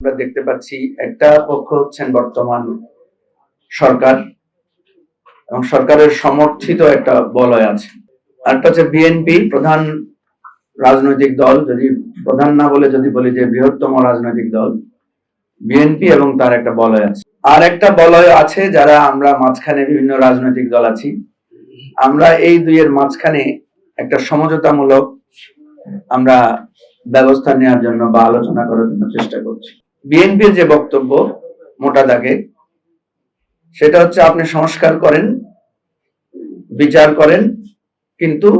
আমরা দেখতে পাচ্ছি একটা পক্ষ হচ্ছেন বর্তমান সরকার এবং সরকারের সমর্থিত একটা বলয় আছে। আরেকটা হচ্ছে বিএনপি, প্রধান রাজনৈতিক দল, যদি প্রধান না বলে যদি বলি যে বৃহত্তম রাজনৈতিক দল, বিএনপি এবং তার একটা বলয় আছে। আর একটা বলয় আছে যারা আমরা মাঝখানে বিভিন্ন রাজনৈতিক দল আছি। আমরা এই দুইয়ের মাঝখানে একটা সমঝোতামূলক আমরা ব্যবস্থা নেওয়ার জন্য বা আলোচনা করার জন্য চেষ্টা করছি। বিএনপির যে বক্তব্য, মোটা দাগে, সেটা হচ্ছে আপনি সংস্কার করেন, বিচার করেন, কিন্তু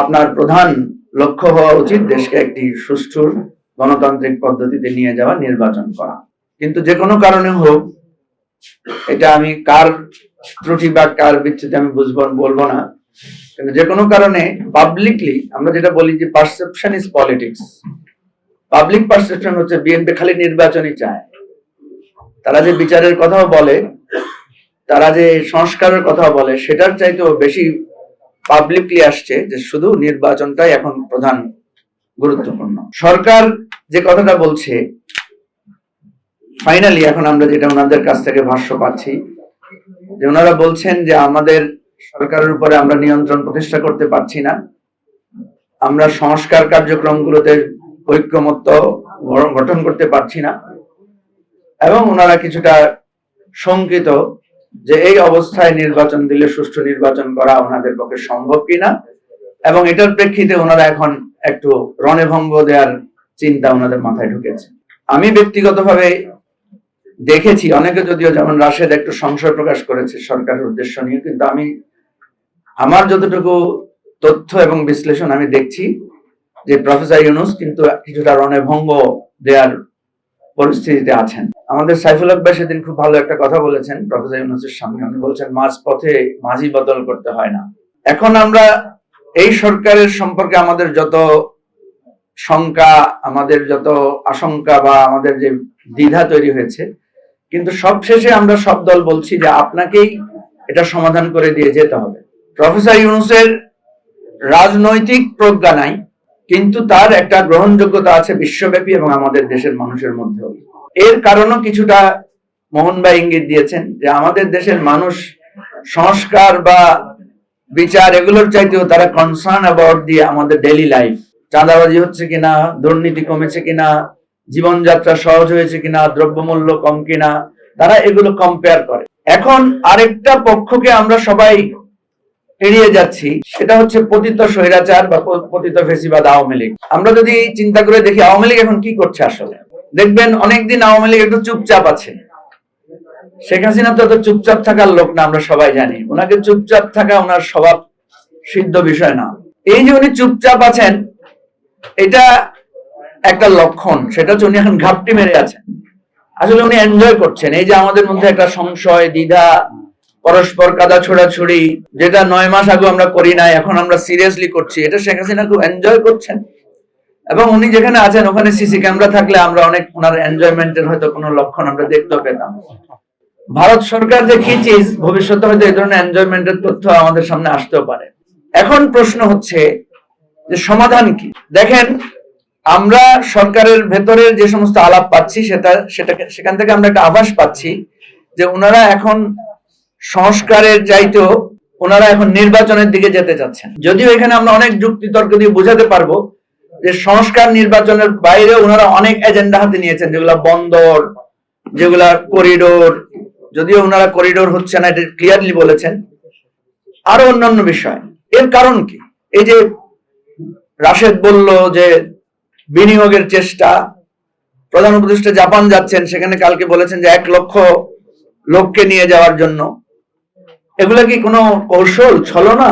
আপনার প্রধান লক্ষ্য হওয়া উচিত দেশকে একটি সুষ্ঠু গণতান্ত্রিক পদ্ধতিতে নিয়ে যাওয়া, নির্বাচন করা। কিন্তু যে কোনো কারণে হোক, এটা আমি কার ত্রুটি বা কার বিচ্ছেদে আমি বুঝব বলব না। কিন্তু যে কোনো কারণে পাবলিকলি আমরা যেটা বলি যে perception is politics public perception হচ্ছে বিএনপি খালি নির্বাচনই চায়। তারা যে বিচারের কথাও বলে, তারা যে সংস্কারের কথা বলে, সেটার চাইতেও বেশি পাবলিকলি আসছে যে শুধু নির্বাচনটাই এখন প্রধান গুরুত্বপূর্ণ। সরকার যে কথাটা বলছে ফাইনালি এখন আমরা যেটা ওনাদের কাছ থেকে ভাষ্য পাচ্ছি, যে ওনারা বলছেন যে আমাদের সরকারের উপরে আমরা নিয়ন্ত্রণ প্রতিষ্ঠা করতে পারছি না। আমরা সংস্কার কার্যক্রমগুলোতে ঐক্যমত্য গঠন করতে পারছি না। এবং ওনারা কিছুটা শঙ্কিত যে এই অবস্থায় নির্বাচন দিলে সুষ্ঠু নির্বাচন করা ওনাদের পক্ষে সম্ভব কিনা এবং এটার প্রেক্ষিতে ওনারা এখন একটু রণভঙ্গ দেওয়ার চিন্তা ওনাদের মাথায় ঢুকেছে। আমি ব্যক্তিগতভাবে দেখেছি, অনেকে যদিও যেমন রাশেদ একটু সংশয় প্রকাশ করেছে সরকারের উদ্দেশ্য নিয়ে, কিন্তু আমি আমার যতটুকু তথ্য এবং বিশ্লেষণ আমি দেখছি যে প্রফেসর ইউনুস কিন্তু কিছুটা রণভঙ্গ দেওয়ার পরিস্থিতিতে আছেন। আমাদের সাইফুল আকবর সেদিন খুব ভালো একটা কথা বলেছেন। প্রফেসর ইউনুসের সামনে উনি বলছেন, মাঝ পথে মাঝি বদল করতে হয় না। এখন আমরা এই সরকারের সম্পর্কে আমাদের যত শঙ্কা, আমাদের যত আশঙ্কা বা আমাদের যে দ্বিধা তৈরি হয়েছে, কিন্তু সবশেষে আমরা সব দল বলছি যে আপনাকেই এটা সমাধান করে দিয়ে যেতে হবে। প্রফেসর ইউনুসের রাজনৈতিক প্রজ্ঞা নাই কিন্তু তার একটা গ্রহণযোগ্যতা আছে বিশ্বব্যাপী এবং আমাদের দেশের মানুষের মধ্যেও। এর কারণও কিছুটা মোহন ভাই ইঙ্গিত দিয়েছেন যে আমাদের দেশের মানুষ সংস্কার বা বিচার এগুলোর চাইতেও তারা কনসার্ন অ্যাবাউট দিয়ে আমাদের ডেলি লাইফ চাঁদাবাজি হচ্ছে কিনা, দুর্নীতি কমেছে কিনা, জীবনযাত্রা সহজ হয়েছে কিনা, দ্রব্যমূল্য কম কিনা, তারা এগুলো কম্পেয়ার করে। এখন আরেকটা পক্ষকে আমরা সবাই এড়িয়ে যাচ্ছি, সেটা হচ্ছে পতিত স্বৈরাচার বা পতিত ফেসিবাদ আওয়ামী লীগ। আমরা যদি চিন্তা করে দেখি, আওয়ামী লীগ এখন কি করছে আসলে? দেখবেন অনেকদিন আওয়ামী লীগ একটু চুপচাপ আছে। শেখ হাসিনা তো এত চুপচাপ থাকার লোক না, আমরা সবাই জানি। ওনাকে চুপচাপ থাকা ওনার স্বভাব সিদ্ধ বিষয় না। এই যে উনি চুপচাপ আছেন, এটা একটা লক্ষণ। সেটা হচ্ছে উনি এখন ঘাপটি মেরে আছেন। আসলে উনি এনজয় করছেন। এই যে আমাদের মধ্যে একটা সংশয়, দ্বিধা পরস্পর কাদা ছোড়াছুড়ি, যেটা নয় মাস আগে আমরা করি নাই, এখন আমরা সিরিয়াসলি করছি। এটা শেখ হাসিনা খুব এনজয় করছেন। এবং উনি যেখানে আছেন, ওখানে সিসি ক্যামেরা থাকলে আমরা অনেক ওনার এনজয়মেন্টের হয়তো কোনো লক্ষণ আমরা দেখতেও পেতাম। ভারত সরকার যে কি চিজ ভবিষ্যতে হয়তো এই ধরনের এনজয়মেন্টের তথ্য আমাদের সামনে আসতেও পারে। এখন প্রশ্ন হচ্ছে যে সমাধান কি? দেখেন, আমরা সরকারের ভেতরের যে সমস্ত আলাপ পাচ্ছি, সেটা সেটাকে সেখান থেকে আমরা একটা আভাস পাচ্ছি যে ওনারা এখন সংস্কারের চাইতেও ওনারা এখন নির্বাচনের দিকে যেতে চাচ্ছেন। যদিও এখানে আমরা অনেক যুক্তি তর্ক দিয়ে বোঝাতে পারব যে সংস্কার নির্বাচনের বাইরে ওনারা অনেক এজেন্ডা হাতে নিয়েছেন, যেগুলা বন্দর, যেগুলা করিডোর, যদিও ওনারা করিডোর হচ্ছে না, এটা ক্লিয়ারলি বলেছেন। আরও অন্যান্য বিষয়, এর কারণ কি? এই যে রাশেদ বলল যে বিনিয়োগের চেষ্টা, প্রধান উপদেষ্টা জাপান যাচ্ছেন, সেখানে কালকে বলেছেন যে এক লক্ষ লোককে নিয়ে যাওয়ার জন্য। এগুলা কি কোনো কৌশল, ছলনা?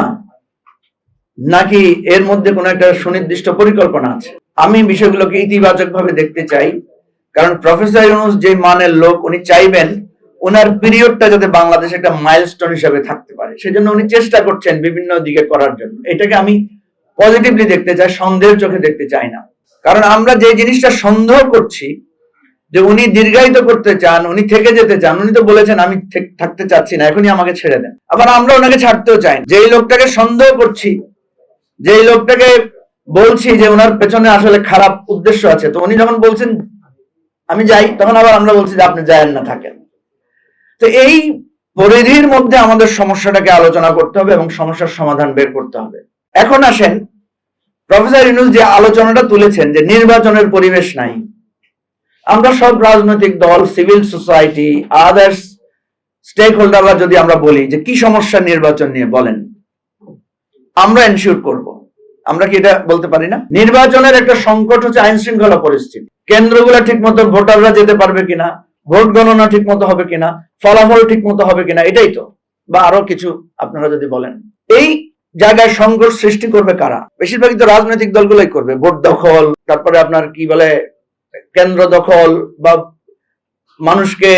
নাকি এর মধ্যে কোনো একটা সুনির্দিষ্ট পরিকল্পনা আছে? আমি বিষয়গুলোকে ইতিবাচক ভাবে দেখতে চাই, কারণ প্রফেসর ইউনুস যে মানের লোক উনি চাইবেন ওনার পিরিয়ডটা যাতে বাংলাদেশ একটা মাইলস্টোন হিসাবে থাকতে পারে। সেজন্য উনি চেষ্টা করছেন বিভিন্ন দিকে করার জন্য। এটাকে আমি পজিটিভলি দেখতে চাই, সন্দেহের চোখে দেখতে চাই না। কারণ আমরা যে জিনিসটা সন্দেহ করছি যে উনি দীর্ঘায়িত করতে চান, উনি থেকে যেতে চান, উনি তো বলেছেন, আমি থাকতে চাচ্ছি না, এখনই আমাকে ছেড়ে দেন। আবার আমরা ওনাকে ছাড়তেও চাই যেই লোকটাকে সন্দেহ করছি, যেই লোকটাকে বলছি যে ওনার পেছনে আসলে খারাপ উদ্দেশ্য আছে, তো উনি যখন বলছেন, আমি যাই, তখন আবার আমরা বলছি যে, আপনি যায়েন না, থাকেন। তো এই পরিধির মধ্যে আমাদের সমস্যাটাকে আলোচনা করতে হবে এবং সমস্যার সমাধান বের করতে হবে। এখন আসেন প্রফেসর ইনুস যে আলোচনাটা তুলেছেন যে নির্বাচনের পরিবেশ নাই। আমরা সব রাজনৈতিক দল সিভিল সোসাইটি আদার্স স্টেক হোল্ডাররা যদি আমরা বলি যে কি সমস্যা নির্বাচন নিয়ে, বলেন। আমরা এনশিওর করব। আমরা কি এটা বলতে পারি না? নির্বাচনের একটা সংকট হচ্ছে আইন শৃঙ্খলা পরিস্থিতি। কেন্দ্রগুলো ঠিক মতো ভোটাররা যেতে পারবে কিনা, ভোট গণনা ঠিক মতো হবে কিনা, ফলাফল ঠিক মতো হবে কিনা, এটাই তো। বা আরও কিছু আপনারা যদি বলেন। এই জায়গায় সংঘর্ষ সৃষ্টি করবে কারা? বেশিরভাগই তো রাজনৈতিক দলগুলোই করবে। ভোট দখল, তারপরে আপনার কি বলে কেন্দ্র দখল বা মানুষকে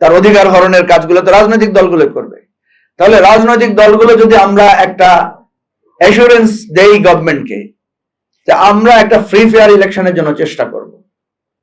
তার অধিকার হরণের কাজগুলো তো রাজনৈতিক দলগুলো করবে। তাহলে রাজনৈতিক দলগুলো যদি আমরা একটা অ্যাসুরেন্স দেই গভর্নমেন্টকে যে আমরা একটা ফ্রি ফেয়ার ইলেকশনের জন্য চেষ্টা করব।